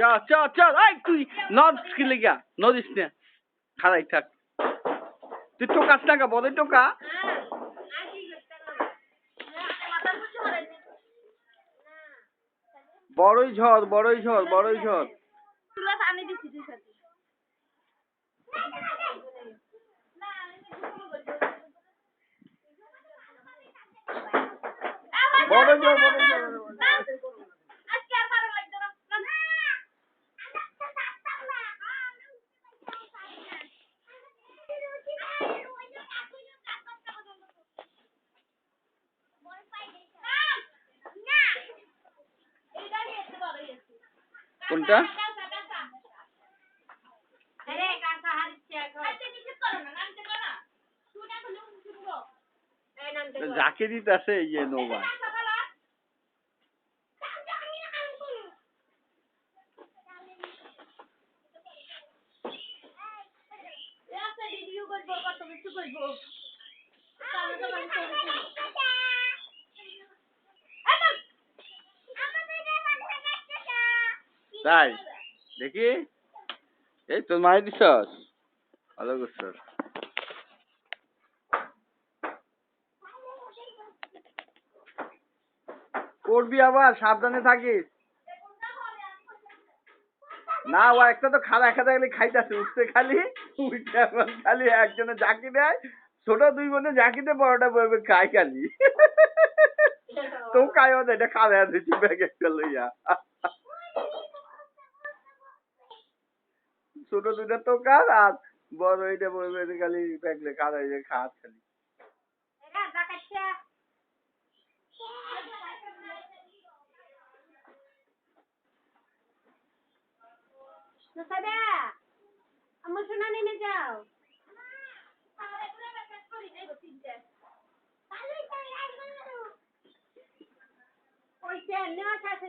চল চল চল এই তুই নদ কি লেগা নদিস না খারাই থাক। তুই টোকাস না বলে টোকা। বড়ই ঝড় বড়ই ঝড় বড়ই ঝড়। বড়ই ঝড় বড়ই ঝড়। কোনটা? যাকে দিতে আছে এই যে নৌবা। তাই? দেখি। এই তোর মাই দিছস ভালো করছস করবি আবার সাবধানে থাকিস। না ও একটা তো খালা খাতা খালি খাইতেছে উঠতে খালি উঠতে খালি একজনে জাকি দেয় ছোট দুই বোনে জাকি দেয় বড়টা বইবে খাই খালি। তো খাই ওদের এটা খালে দিচ্ছি ব্যাগ একটা লইয়া ছোট দুইটা তো কার আর বড় এটা বইবে যে খালি ব্যাগলে খালাই যে খাত খালি। সোনা নেমে যাও ওই চেন নেওয়া আছে